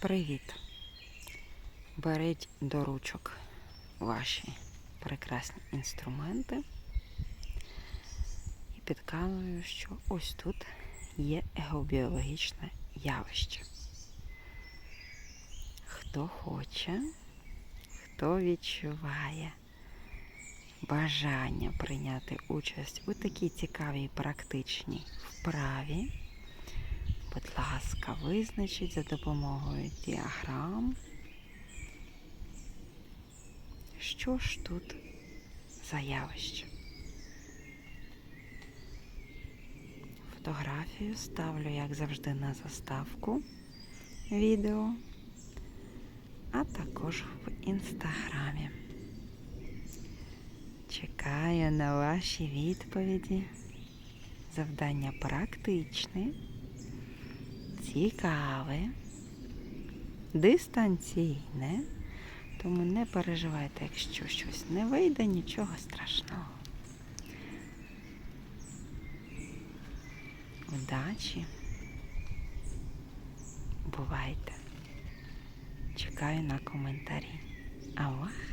Привіт! Беріть до ручок ваші прекрасні інструменти і підказую, що ось тут є егобіологічне явище. Хто хоче, хто відчуває бажання прийняти участь у такій цікавій практичній вправі, Будь ласка, визначіть за допомогою діаграм, що ж тут за явище. Фотографію ставлю, як завжди, на заставку відео, а також в інстаграмі. Чекаю на ваші відповіді. Завдання практичне цікаве, дистанційне, тому не переживайте, якщо щось не вийде, нічого страшного. Удачі. Бувайте. Чекаю на коментарі. Авах!